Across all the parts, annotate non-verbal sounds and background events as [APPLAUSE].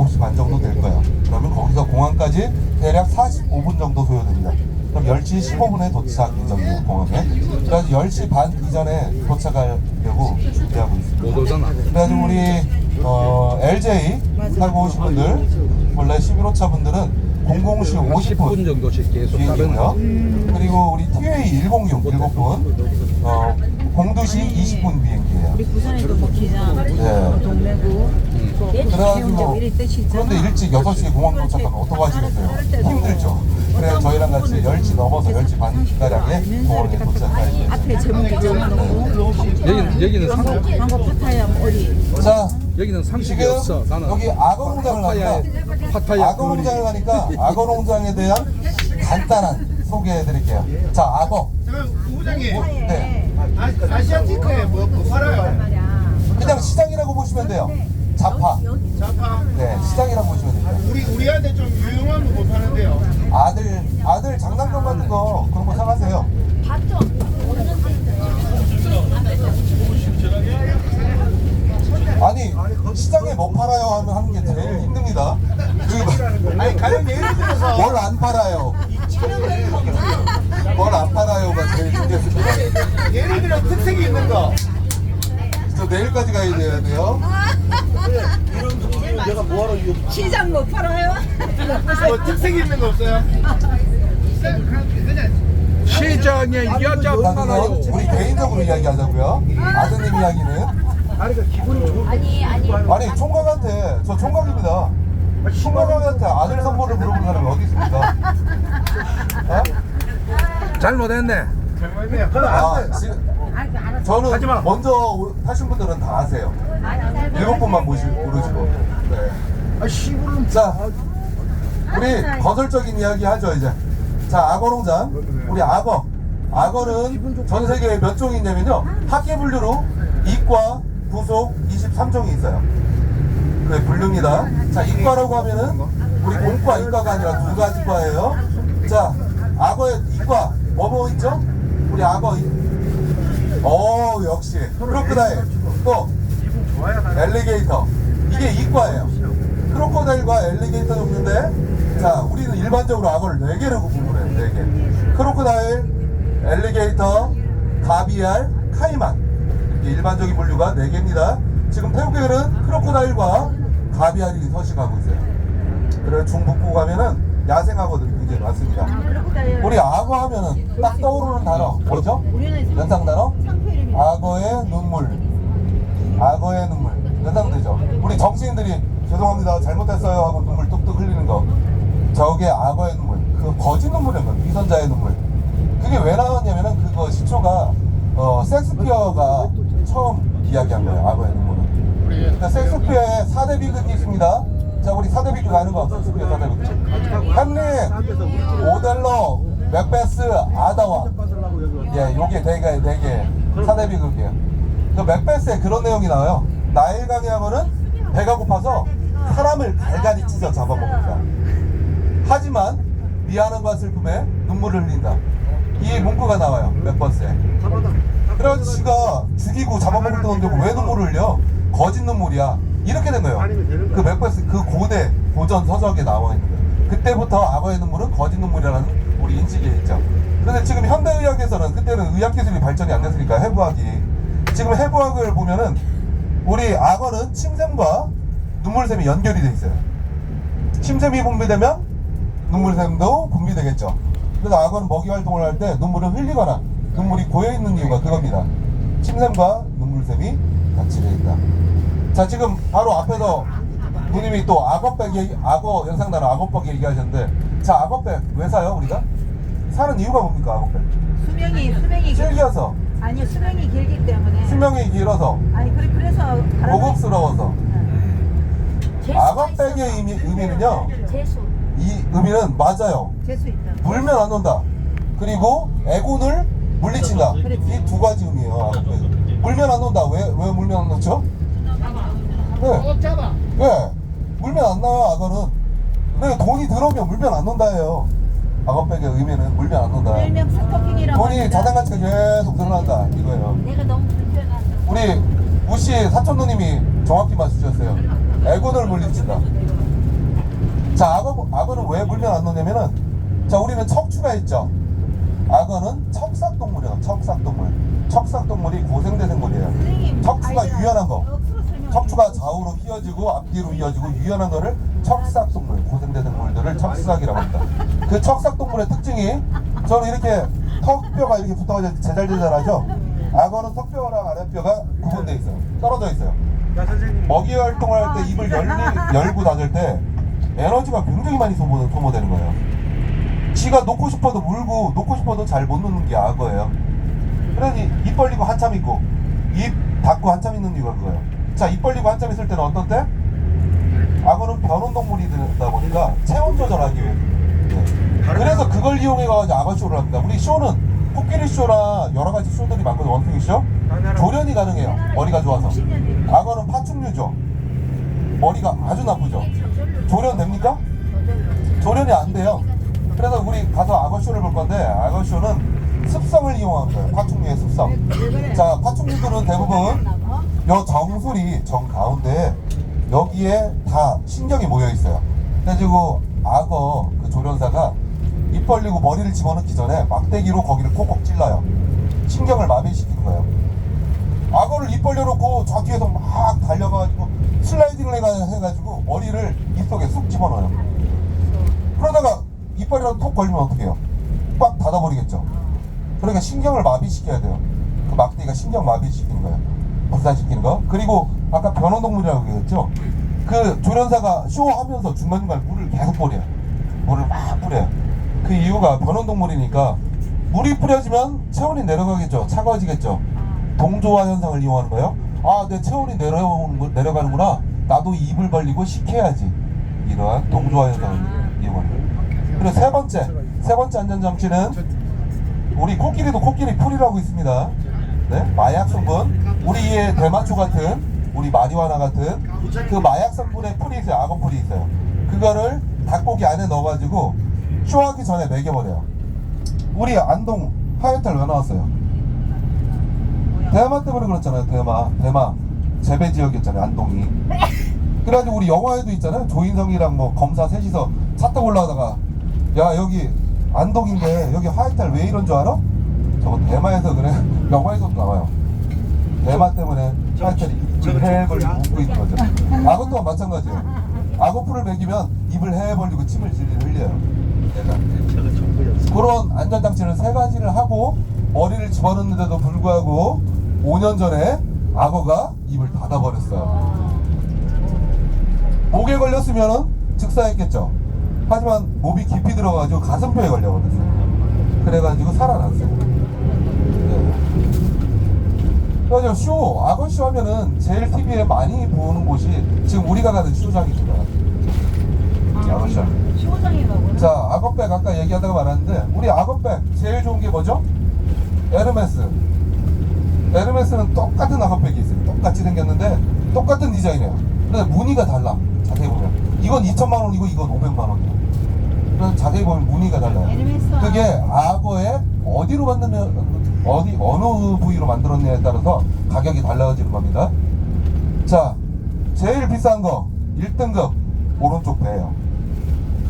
9시 반 정도 될 거예요. 그러면 거기서 공항까지 대략 45분 정도 소요됩니다. 그럼 10시 15분에 도착 예정이에요, 공항에. 그래서 10시 반 이전에 도착하려고 준비하고 있습니다. 못 오잖아. 그래가지고 우리 어, LJ 타고 오신 분들 원래 11호차 분들은 00시 50분 10분 정도씩 계속 비행기고요. 다른 그리고 우리 TA 106 7분 어, 02시 20분 비행기예요. 우리 부산에도 뭐 기장, 네. 동래구, 그래가지고 이런 뜻이 있잖아. 그런데 일찍 6시에 공항 도착하면 어떡하시겠어요? 힘들죠. 그래서 저희랑 같이 10시 넘어서 10시 반 가량에 공항에 도착해야 돼요. 앞에 제목이 적어놓고 여기는 여기는 상 한국 파타야 뭐 어디 자, 여기는 상식이 지금 없어. 나는 여기 악어 농장을 파타야 가니까 파타야 악어 농장을 가니까 악어 농장에 대한 간단한 소개해 드릴게요. 자, 악어. 잠깐 부부장님 네. 아, 아시아티크에 뭐, 뭐 팔아요? 그냥 시장이라고 보시면 돼요. 자파. 자파 네, 시장이라고 보시면 됩니다. 우리 우리한테 좀 유용한 거 못 파는데요 아들, 아들 장난감 같은 거 그런 거 사가세요. 아니 시장에 뭐 팔아요 하면 하는 게 제일 힘듭니다. 그 아니 가령 예를 들어서 뭘 안 팔아요? 뭘안 팔아요가 제일 힘들습니다. 예를 들어 특색이 있는 거 저 내일까지 가야 돼야 돼요. 시장 못 팔아요? 뭐 특색이 있는 거 없어요? 시장에 여자 자, 많아요. 그럼 우리 개인적으로 이야기하자고요. 아드님 이야기는 아니 아니 아니 총각한테 저 총각입니다. 총각한테 아들 선물을 물어보는 사람이 어디 있습니까? 어? 잘못했네. 잘못했네요 그럼 아, 안 돼. 지금 저는 하지 마. 먼저 오- 타신 분들은 다 아세요. 일곱 분만 모시, 모르시고. 네. 아 시골은 자, 우리 건설적인 이야기 하죠 이제. 자, 악어 농장. 우리 악어. 악어는 전 세계에 몇 종이 있냐면요. 학계 분류로 이과, 부속 23종이 있어요. 그 분류입니다. 자, 이과라고 하면은 우리 공과, 이과가 아니라 두 가지 과예요. 자, 악어의 이과 뭐뭐 있죠? 우리 악어. 이- 어, 역시 크로커다일. 또 엘리게이터. 이게 이과예요. 크로커다일과 엘리게이터 종류인데, 자, 우리는 일반적으로 악어를 네 개로 구분해요. 네 개. 크로커다일, 엘리게이터, 가비알, 카이만. 이렇게 일반적인 분류가 네 개입니다. 지금 태국에는 크로커다일과 가비알이 서식하고 있어요. 그래서 중북부 가면은 야생악어들이 굉장히 많습니다. 우리 악어 하면은 딱 떠오르는 단어 뭐죠? 연상 단어? 악어의 눈물. 악어의 눈물. 연상되죠? 우리 정치인들이 죄송합니다 잘못했어요 하고 눈물 뚝뚝 흘리는 거. 저게 악어의 눈물. 그 거짓 눈물이란 거예요. 위선자의 눈물. 그게 왜 나왔냐면은 그거 시초가 어, 섹스피어가 처음 이야기한 거예요. 악어의. 그러니까 섹스피어의 4대 비극이 있습니다. 자, 우리 4대 비극 아는 거 섹스피어 4대 비극. hamlet, 오델로, 맥베스, 아다와. 예, 요게 네 개, 네 개. 4대 비극이에요. 그 맥베스에 그런 내용이 나와요. 나일강의 하면은 배가 고파서 사람을 갈갈이 찢어 잡아먹는다. 하지만 미안함과 슬픔에 눈물을 흘린다. 이 문구가 나와요. 맥버스에. 그래서 지가 죽이고 잡아먹을 때왜 눈물을 흘려? 거짓 눈물이야. 이렇게 된 거예요. 그 맥버스 그 고대 고전 서적에 나와 있는 거예요. 그때부터 악어의 눈물은 거짓 눈물이라는 우리 인식이 있죠. 그런데 지금 현대 의학에서는 그때는 의학 기술이 발전이 안 됐으니까 해부학이 지금 해부학을 보면은 우리 악어는 침샘과 눈물샘이 연결이 돼 있어요. 침샘이 분비되면 눈물샘도 분비되겠죠. 그래서 악어는 먹이 활동을 할 때 눈물을 흘리거나 눈물이 고여 있는 이유가 그겁니다. 침샘과 눈물샘이 같이 돼 있다. 자 지금 바로 앞에서 누님이 또 악어백 얘기, 악어 영상 나라 악어백 얘기하셨는데 자 악어백 왜 사요 우리가? 사는 이유가 뭡니까 악어백? 수명이 수명이 길- 질겨서 아니 수명이 길기 때문에. 수명이 길어서. 아니 그래 그래서 고급스러워서. 악어백의 의미, 의미는요? 재수. 이 의미는 맞아요. 재수 있다. 물면 안 온다. 그리고 애군을 물리친다. 그렇지. 이두 가지 의미예요 악어백 물면 안 온다. 왜, 왜 물면 안 놓죠? 네. 잡아 왜? 물면 안 나와 악어는 왜 돈이 들어오면 물면 안 논다예요 악어백의 의미는 물면 안 논다 일명 스토킹이라고 돈이 합니다. 자산 가치가 계속 늘어난다 이거예요 내가 너무 불편하다. 우리 우씨 사촌 누님이 정확히 맞추셨어요 애군을 물리친다 자, 악어, 악어는 왜 물면 안 놓냐면은, 자, 우리는 척추가 있죠. 악어는 척삭동물이에요, 척삭동물. 척삭동물이 고생대생물이에요. 선생님, 척추가 아이들아, 유연한 거. 척추가. 좌우로 휘어지고 앞뒤로 휘어지고 유연한 거를 척삭동물, 고생대생물들을 척삭이라고 합니다. 그 척삭동물의 특징이 저는 이렇게 턱뼈가 이렇게 붙어가지고 제잘제잘하죠. 악어는 턱뼈랑 아랫뼈가 구분돼 있어요. 떨어져 있어요. 먹이 활동을 할 때 입을 열리, 열고 닫을 때 에너지가 굉장히 많이 소모, 소모되는 거예요. 지가 놓고 싶어도 물고 놓고 싶어도 잘 못 놓는 게 악어예요. 그러니 입 벌리고 한참 있고 입 닫고 한참 있는 이유가 그거예요. 자, 입 벌리고 한참 있을 때는 어떤 때? 악어는 변온 동물이 되다 보니까 체온 조절하기 위해. 네. 그래서 그걸 이용해가지고 악어 쇼를 합니다. 우리 쇼는 코끼리 쇼나 여러 가지 쇼들이 많거든요. 원숭이 쇼. 조련이 가능해요. 머리가 좋아서. 악어는 파충류죠. 머리가 아주 나쁘죠. 조련 됩니까? 조련이 안 돼요. 그래서 우리 가서 악어 쇼를 볼 건데 악어 쇼는 습성을 이용한 거예요. 파충류의 습성. 자, 파충류들은 대부분 요 정수리 정 가운데 여기에 다 신경이 모여 있어요. 그래가지고 악어 그 조련사가 입 벌리고 머리를 집어넣기 전에 막대기로 거기를 콕콕 찔러요. 신경을 마비시키는 거예요. 악어를 입 벌려놓고 저 뒤에서 막 달려가지고 슬라이딩을 해가- 해가지고 머리를 입속에 쑥 집어넣어요. 그러다가 이빨이라도 톡 걸리면 어떡해요? 꽉 닫아버리겠죠. 그러니까 신경을 마비시켜야 돼요. 그 막대기가 신경 마비시키는 거예요. 분산시키는 거. 그리고 아까 변온동물이라고 얘기했죠. 그 조련사가 쇼하면서 중간중간 물을 계속 뿌려요. 물을 막 뿌려요. 그 이유가 변온동물이니까 물이 뿌려지면 체온이 내려가겠죠. 차가워지겠죠. 동조화 현상을 이용하는 거예요. 아, 내 체온이 내려오는 거, 내려가는구나. 나도 입을 벌리고 식혀야지. 이러한 동조화 현상을 이용하는 거예요. 그리고 세 번째, 세 번째 안전장치는 우리 코끼리도 코끼리 풀이라고 있습니다. 네? 마약 성분, 우리의 대마초 같은, 우리 마리화나 같은 그 마약 성분의 풀이 있어요. 악어 풀이 있어요. 그거를 닭고기 안에 넣어가지고 쇼하기 전에 먹여버려요. 우리 안동 하이탈 왜 나왔어요? 대마 때문에 그렇잖아요. 대마, 대마 재배 지역이었잖아요. 안동이. 그래가지고 우리 영화에도 있잖아요. 조인성이랑 뭐 검사 셋이서 차 타고 올라가다가 야 여기 안동인데 여기 화이탈 왜 이런 줄 알아? 저거 대마에서 그래. 영화에서도 나와요. 대마 때문에 화이탈이 입을 해 벌리고 웃고 있는 거죠. 악어 또한 마찬가지예요. 악어 풀을 먹이면 입을 해 벌리고 침을 질질 흘려요. 얘가. 그런 안전장치를 세 가지를 하고 머리를 집어넣는데도 불구하고 5년 전에 악어가 입을 닫아버렸어요. 목에 걸렸으면 즉사했겠죠. 하지만 몸이 깊이 들어가지고 가슴뼈에 걸려버렸어요. 그래가지고 살아났어요. 네. 그래서 쇼, 악어 쇼 하면은 제일 TV에 많이 보는 곳이 지금 우리가 가는 쇼장입니다. 악어 쇼. 쇼장에 가고는 자, 악어백 아까 얘기하다가 말았는데 우리 악어백 제일 좋은 게 뭐죠? 에르메스. 에르메스는 똑같은 악어백이 있어요. 똑같이 생겼는데 똑같은 디자인이에요. 근데 무늬가 달라. 자세히 보면 이건 2천만 원이고 이건 500만 원이에요. 그래서 자세히 보면 무늬가 달라요. 에르메스. 그게 악어의 어디로 만들면 어디 어느 부위로 만들었냐에 따라서 가격이 달라지는 겁니다. 자, 제일 비싼 거 1등급 오른쪽 배예요.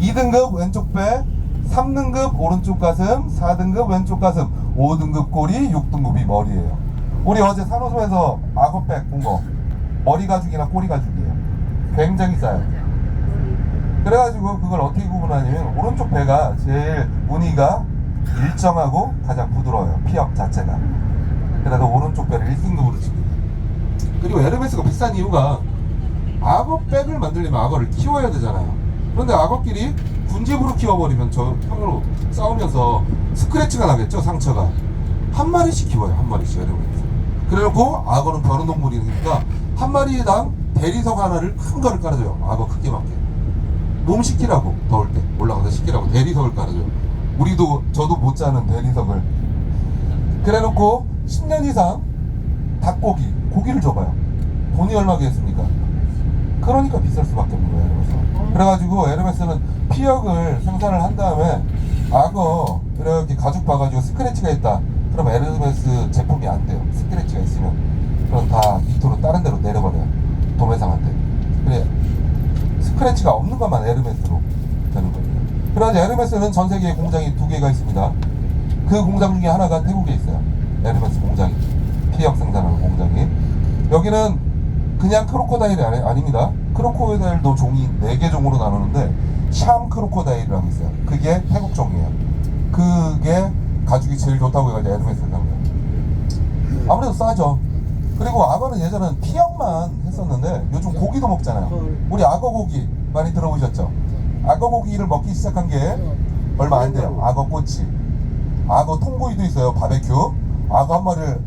2등급 왼쪽 배, 3등급 오른쪽 가슴, 4등급 왼쪽 가슴, 5등급 꼬리, 6등급이 머리예요. 우리 어제 산호소에서 악어백 본 거 머리 가죽이나 꼬리 가죽이에요. 굉장히 싸요. 그래가지고 그걸 어떻게 구분하냐면 오른쪽 배가 제일 무늬가 일정하고 가장 부드러워요. 피역 자체가. 그래서 오른쪽 배를 1등급으로 칩니다. 그리고 에르메스가 비싼 이유가 악어백을 만들려면 악어를 키워야 되잖아요. 그런데 악어끼리 군집으로 키워버리면 저 형으로 싸우면서 스크래치가 나겠죠 상처가 한 마리씩 키워요 한 마리씩 에르메스. 그래놓고 악어는 변온동물이니까 한 마리당 대리석 하나를 큰 거를 깔아줘요. 악어 크게 맞게. 몸 식히라고 더울 때 올라가서 식히라고 대리석을 깔아줘요. 우리도 저도 못 자는 대리석을. 그래놓고 10년 이상 닭고기 고기를 줘봐요. 돈이 얼마겠습니까? 그러니까 비쌀 수밖에 없는 거예요. 에르메스. 그래가지고 에르메스는 피역을 생산을 한 다음에 악어 이렇게 가죽 봐가지고 스크래치가 있다. 그럼 에르메스 제품이 안 돼요. 스크래치가 있으면 그럼 다 밑으로 다른 데로 내려버려요. 도매상한테. 그래 스크래치가 없는 것만 에르메스로 되는 겁니다. 그래서 에르메스는 전 세계에 공장이 두 개가 있습니다. 그 공장 중에 하나가 태국에 있어요. 에르메스 공장이. 피혁 생산하는 공장이. 여기는 그냥 크로코다일이 아니, 아닙니다. 크로코다일도 종이 4개 종으로 나누는데 샴 크로코다일이라고 있어요. 그게 태국 종이에요. 그게 가죽이 제일 좋다고 해가지고 에르메스 생산 거예요. 아무래도 싸죠. 그리고 악어는 예전엔 피역만 했었는데 요즘 고기도 먹잖아요. 우리 악어 고기 많이 들어보셨죠? 악어 고기를 먹기 시작한 게 얼마 안 돼요. 악어 꼬치. 악어 통구이도 있어요. 바베큐. 악어 한 마리를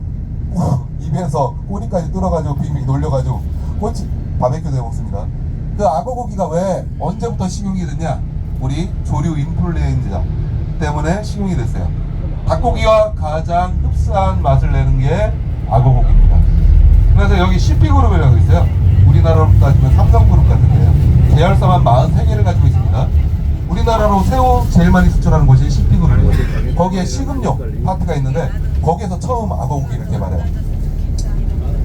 [LAUGHS] 입에서 꼬리까지 뚫어가지고 빙빙 놀려가지고 꼬치 바베큐도 해 먹습니다. 그 악어 고기가 왜 언제부터 식용이 됐냐? 우리 조류 인플루엔자 때문에 식용이 됐어요. 닭고기와 가장 흡사한 맛을 내는 게 악어 고기입니다. 그래서 여기 CP그룹이라고 있어요. 우리나라로 따지면 삼성그룹 같은 데요. 계열사만 43개를 가지고 있습니다. 우리나라로 새우 제일 많이 수출하는 곳이 CP그룹이에요. 거기에 식음료 파트가 있는데 거기에서 처음 악어 고기를 개발해요.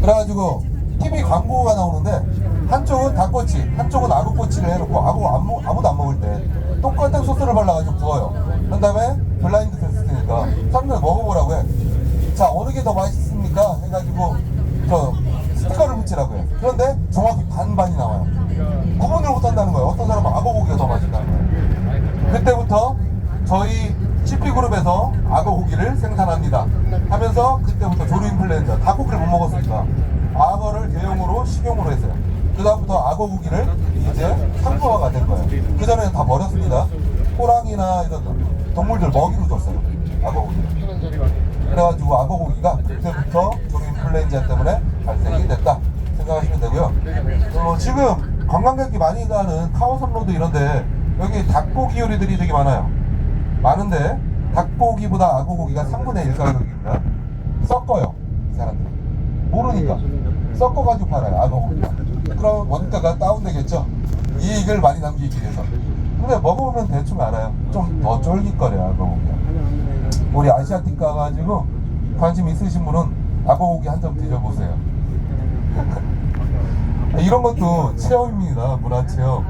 그래가지고 TV 광고가 나오는데 한쪽은 닭꼬치, 한쪽은 악어꼬치를 해놓고 안 먹- 아무도 안 먹을 때 똑같은 소스를 발라가지고 구워요. 그 다음에 블라인드 테스트니까 사람들 먹어보라고 해. 자 어느 게 더 맛있습니까? 해가지고 저 스티커를 붙이라고 해. 그런데 정확히 반반이 나와요. 구분을 못한다는 거예요. 어떤 사람은 악어고기가 더 맛있다는 거예요. 그때부터 저희 CP그룹에서 악어고기를 생산합니다. 하면서 그때부터 조류 인플루엔자 닭고기를 못 먹었으니까 악어를 대용으로 식용으로 했어요. 그 다음부터 악어고기를 이제 상품화가 된 거예요. 그 전에는 다 버렸습니다. 호랑이나 이런 동물들 먹이로 줬어요. 악어고기를. 그래가지고 악어고기가 그때부터 조류 인플루엔자 때문에 발생이 됐다 생각하시면 되고요. 어, 지금 관광객이 많이 가는 카오선 로드 이런데 여기 닭고기 요리들이 되게 많아요. 많은데 닭고기보다 악어고기가 3분의 1 가격입니다. 섞어요 이 사람들이 모르니까 섞어가지고 팔아요 악어고기가. 그럼 원가가 다운되겠죠. 이익을 많이 남기기 위해서. 근데 먹어보면 대충 알아요. 좀 더 쫄깃거려요 악어고기가. 우리 아시아틱 가가지고 관심 있으신 분은 악어고기 한 점 드셔보세요. 이런 것도 체험입니다. 문화 체험.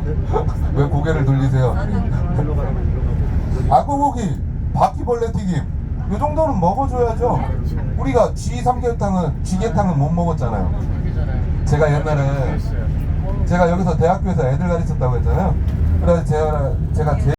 [LAUGHS] 왜 고개를 돌리세요? [LAUGHS] 악어고기, 바퀴벌레 튀김. 이 정도는 먹어줘야죠. 우리가 쥐 삼계탕은 쥐개탕은 못 먹었잖아요. 제가 옛날에 제가 여기서 대학교에서 애들 가르쳤다고 했잖아요. 그래서 제가 제가 제